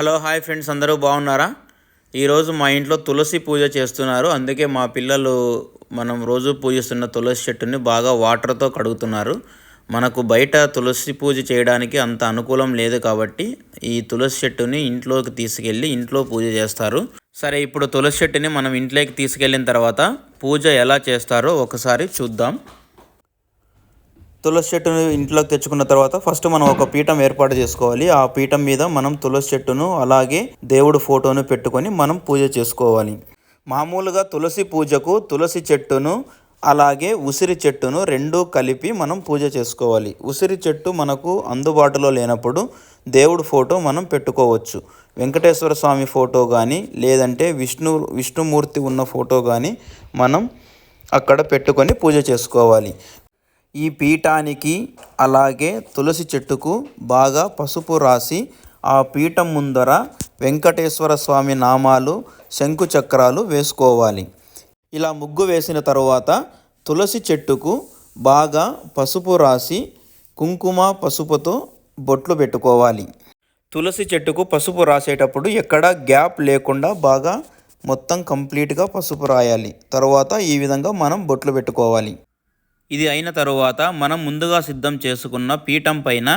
Hello hi friends అందరూ బాగున్నారా? ఈరోజు మా ఇంట్లో తులసి పూజ చేస్తున్నారు. అందుకే మా పిల్లలు మనం రోజు పూజిస్తున్న తులసి చెట్టుని బాగా వాటర్తో కడుగుతున్నారు. మనకు బయట తులసి పూజ చేయడానికి అంత అనుకూలం లేదు కాబట్టి ఈ తులసి చెట్టుని ఇంట్లోకి తీసుకెళ్ళి ఇంట్లో పూజ చేస్తారు. సరే ఇప్పుడు తులసి చెట్టుని మనం ఇంట్లోకి తీసుకెళ్ళిన తర్వాత పూజ ఎలా చేస్తారో ఒకసారి చూద్దాం. తులసి చెట్టును ఇంట్లోకి తెచ్చుకున్న తర్వాత ఫస్ట్ మనం ఒక పీఠం ఏర్పాటు చేసుకోవాలి. ఆ పీఠం మీద మనం తులసి చెట్టును అలాగే దేవుడు ఫోటోను పెట్టుకొని మనం పూజ చేసుకోవాలి. మామూలుగా తులసి పూజకు తులసి చెట్టును అలాగే ఉసిరి చెట్టును రెండూ కలిపి మనం పూజ చేసుకోవాలి. ఉసిరి చెట్టు మనకు అందుబాటులో లేనప్పుడు దేవుడు ఫోటో మనం పెట్టుకోవచ్చు. వెంకటేశ్వర స్వామి ఫోటో కానీ లేదంటే విష్ణు విష్ణుమూర్తి ఉన్న ఫోటో కానీ మనం అక్కడ పెట్టుకొని పూజ చేసుకోవాలి. ఈ పీఠానికి అలాగే తులసి చెట్టుకు బాగా పసుపు రాసి ఆ పీఠం ముందర వెంకటేశ్వర స్వామి నామాలు శంకు చక్రాలు వేసుకోవాలి. ఇలా ముగ్గు వేసిన తరువాత తులసి చెట్టుకు బాగా పసుపు రాసి కుంకుమ పసుపుతో బొట్లు పెట్టుకోవాలి. తులసి చెట్టుకు పసుపు రాసేటప్పుడు ఎక్కడ గ్యాప్ లేకుండా బాగా మొత్తం కంప్లీట్గా పసుపు రాయాలి. తర్వాత ఈ విధంగా మనం బొట్లు పెట్టుకోవాలి. ఇది అయిన తరువాత మనం ముందుగా సిద్ధం చేసుకున్న పీఠం పైన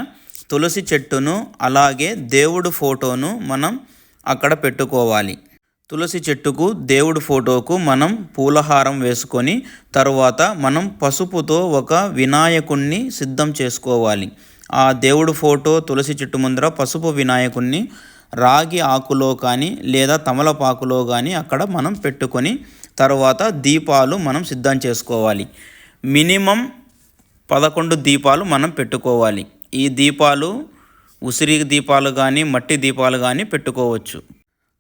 తులసి చెట్టును అలాగే దేవుడు ఫోటోను మనం అక్కడ పెట్టుకోవాలి. తులసి చెట్టుకు దేవుడు ఫోటోకు మనం పూలహారం వేసుకొని తరువాత మనం పసుపుతో ఒక వినాయకుణ్ణి సిద్ధం చేసుకోవాలి. ఆ దేవుడు ఫోటో తులసి చెట్టు ముందర పసుపు వినాయకుణ్ణి రాగి ఆకులో కానీ లేదా తమలపాకులో కానీ అక్కడ మనం పెట్టుకొని తర్వాత దీపాలు మనం సిద్ధం చేసుకోవాలి. మినిమం పదకొండు దీపాలు మనం పెట్టుకోవాలి. ఈ దీపాలు ఉసిరి దీపాలు కానీ మట్టి దీపాలు కానీ పెట్టుకోవచ్చు.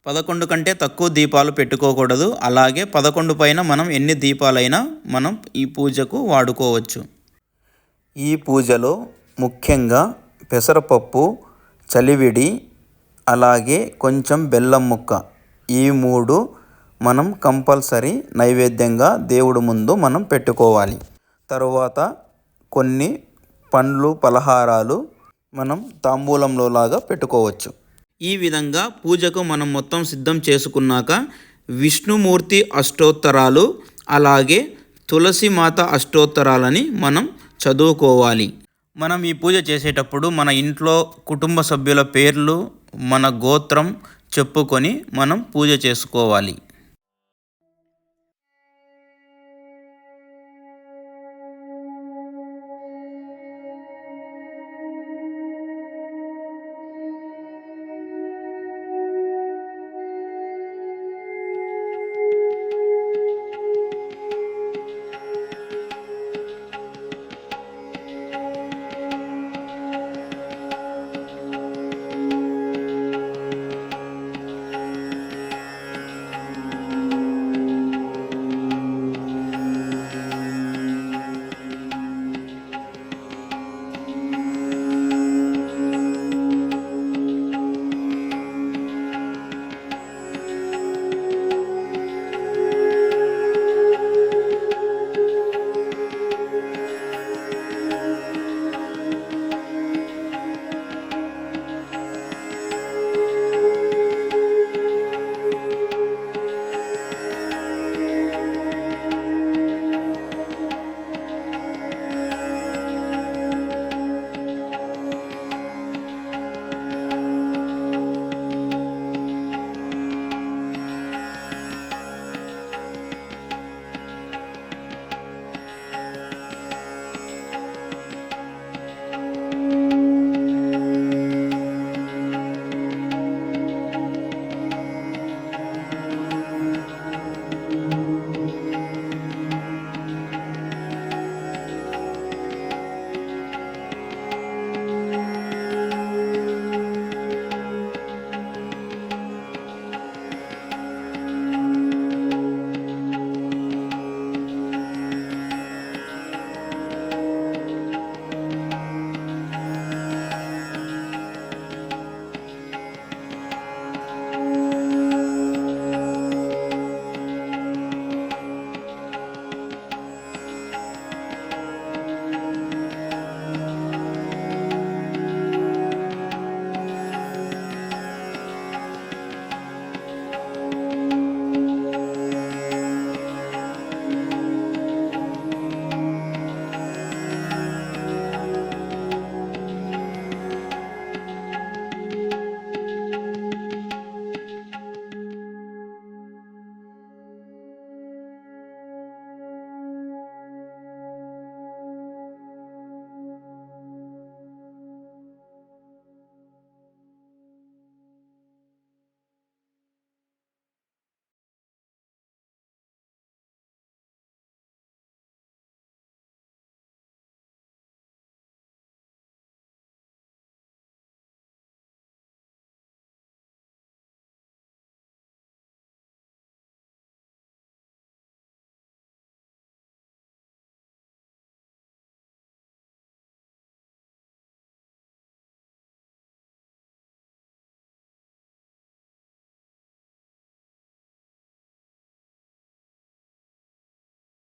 పదకొండు కంటే తక్కువ దీపాలు పెట్టుకోకూడదు. అలాగే పదకొండు పైన మనం ఎన్ని దీపాలైనా మనం ఈ పూజకు వాడుకోవచ్చు. ఈ పూజలో ముఖ్యంగా పెసరపప్పు చలివిడి అలాగే కొంచెం బెల్లం ముక్క ఈ మూడు మనం కంపల్సరీ నైవేద్యంగా దేవుడు ముందు మనం పెట్టుకోవాలి. తరువాత కొన్ని పండ్లు పలహారాలు మనం తాంబూలంలో లాగా పెట్టుకోవచ్చు. ఈ విధంగా పూజకు మనం మొత్తం సిద్ధం చేసుకున్నాక విష్ణుమూర్తి అష్టోత్తరాలు అలాగే తులసి మాత అష్టోత్తరాలని మనం చదువుకోవాలి. మనం ఈ పూజ చేసేటప్పుడు మన ఇంట్లో కుటుంబ సభ్యుల పేర్లు మన గోత్రం చెప్పుకొని మనం పూజ చేసుకోవాలి.